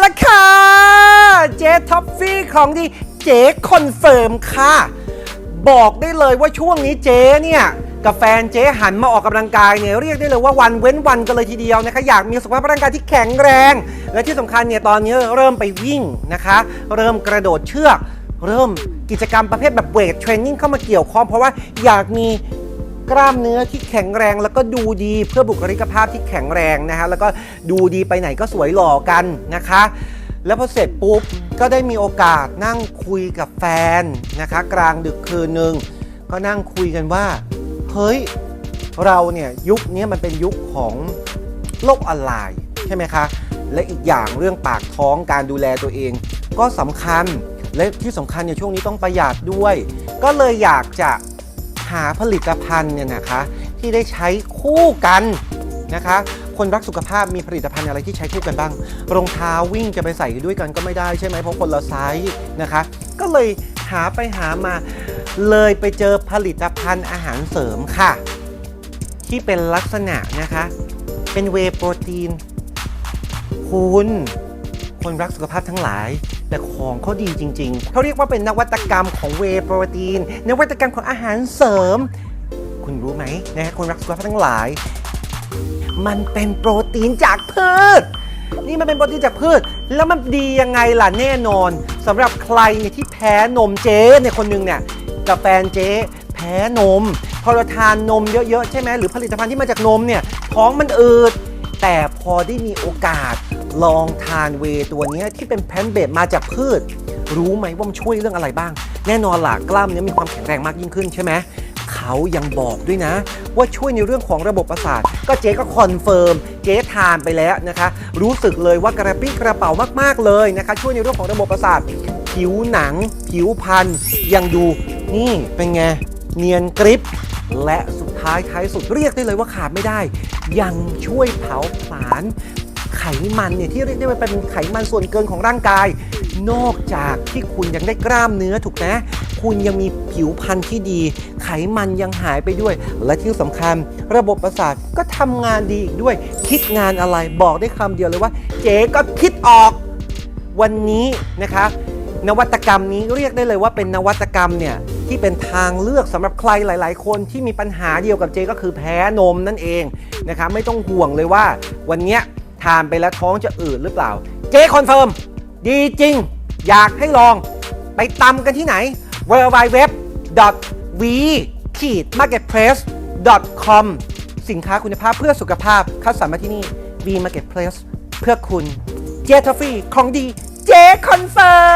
แล้วค่ะ เจ๊ท็อฟฟี่ของดีเจ๊คอนเฟิร์มค่ะ บอกได้เลยว่าช่วงนี้เจ๊เนี่ยกับแฟนเจ๊หันมาออกกำลังกายเนี่ยเรียกได้เลยว่าวันเว้นวันกันเลยทีเดียวนะคะอยากมีสุขภาพร่างกายที่แข็งแรง และที่สำคัญเนี่ยตอนนี้เริ่มไปวิ่งนะคะ เริ่มกระโดดเชือก เริ่มกิจกรรมประเภทแบบเวทเทรนนิ่งเข้ามาเกี่ยวข้องเพราะว่าอยากมี กล้ามเนื้อที่แข็งแรงแล้วก็ดูดีเพื่อบุคลิกภาพที่แข็งแรงนะฮะแล้วก็ดูดีไปไหนก็สวยหล่อกันนะคะ แล้วพอเสร็จปุ๊บก็ได้มีโอกาสนั่งคุยกับแฟนนะคะ กลางดึกคืนหนึ่งก็นั่งคุยกันว่าเฮ้ยเราเนี่ยยุคนี้มันเป็นยุคของโลกออนไลน์ใช่ไหมคะ และอีกอย่างเรื่องปากท้องการดูแลตัวเอง ก็สำคัญและที่สำคัญเนี่ยช่วงนี้ต้องประหยัดด้วย ก็เลยอยากจะ หาผลิตภัณฑ์เนี่ยนะคะที่ได้ใช้คู่กันนะคะ คนรักสุขภาพมีผลิตภัณฑ์อะไรที่ใช้คู่กันบ้าง รองเท้าวิ่งจะไปใส่ด้วยกันก็ไม่ได้ใช่ไหมเพราะคนละไซส์นะคะ ก็เลยหาไปหามาเลยไปเจอผลิตภัณฑ์อาหารเสริมค่ะ ที่เป็นลักษณะนะคะ เป็นเวโปรตีน คุณ คนรักสุขภาพทั้งหลาย แต่ของเขาดีจริง ๆ เขาเรียกว่าเป็นนวัตกรรมของเวโปรตีน นวัตกรรมของอาหารเสริม คุณรู้ไหมนะฮะคนรักสุขภาพทั้งหลาย มันเป็นโปรตีนจากพืช นี่มันเป็นโปรตีนจากพืช แล้วมันดียังไงล่ะแน่นอนสำหรับใครเนี่ยที่แพ้นมเจ๊เนี่ยคนหนึงเนี่ยกับแฟนเจ๊แพ้นม พอเราทานนมเยอะๆใช่ไหมหรือผลิตภัณฑ์ที่มาจากนมเนี่ยท้องมันอืด แต่พอได้มีโอกาสลองทานเวตัวนี้ที่เป็นแพนเบสมาจากพืช รู้ไหมว่ามันช่วยเรื่องอะไรบ้าง แน่นอนล่ะกล้ามเนื้อมีความแข็งแรงมากยิ่งขึ้นใช่ไหมเขายังบอกด้วยนะ ว่าช่วยในเรื่องของระบบประสาท ก็เจ๊ก็คอนเฟิร์มเจ๊ทานไปแล้วนะคะ รู้สึกเลยว่ากระปี้กระเป๋ามาก ๆ เลยนะคะ ช่วยในเรื่องของระบบประสาท ผิวหนัง ผิวพรรณยังดู นี่เป็นไง เนียนกริบและสุ ท้ายท้ายสุดเรียกได้เลยว่าขาดไม่ได้ ยังช่วยเผาผลาญไขมันเนี่ยที่เรียกได้ว่าเป็นไขมันส่วนเกินของร่างกาย นอกจากที่คุณยังได้กล้ามเนื้อถูกนะ คุณยังมีผิวพรรณที่ดี ไขมันยังหายไปด้วย และที่สำคัญระบบประสาทก็ทำงานดีอีกด้วย คิดงานอะไรบอกได้คำเดียวเลยว่า เจ๊ก็คิดออก วันนี้นะคะ นวัตกรรมนี้เรียกได้เลยว่าเป็นนวัตกรรมเนี่ย ที่เป็นทางเลือกสำหรับใครหลาย ๆ คนที่มีปัญหาเดียวกับเจก็คือแพ้นมนั่นเองนะคะไม่ต้องห่วงเลยว่า วันนี้ทานไปแล้วท้องจะอืดหรือเปล่า เจคอนเฟิร์มดีจริง อยากให้ลองไปตำกันที่ไหน w w w v marketplace com สินค้าคุณภาพเพื่อสุขภาพคัดสรรมาที่นี่ V Marketplace เพื่อคุณ เจทอฟฟี่ของดี เจคอนเฟิร์ม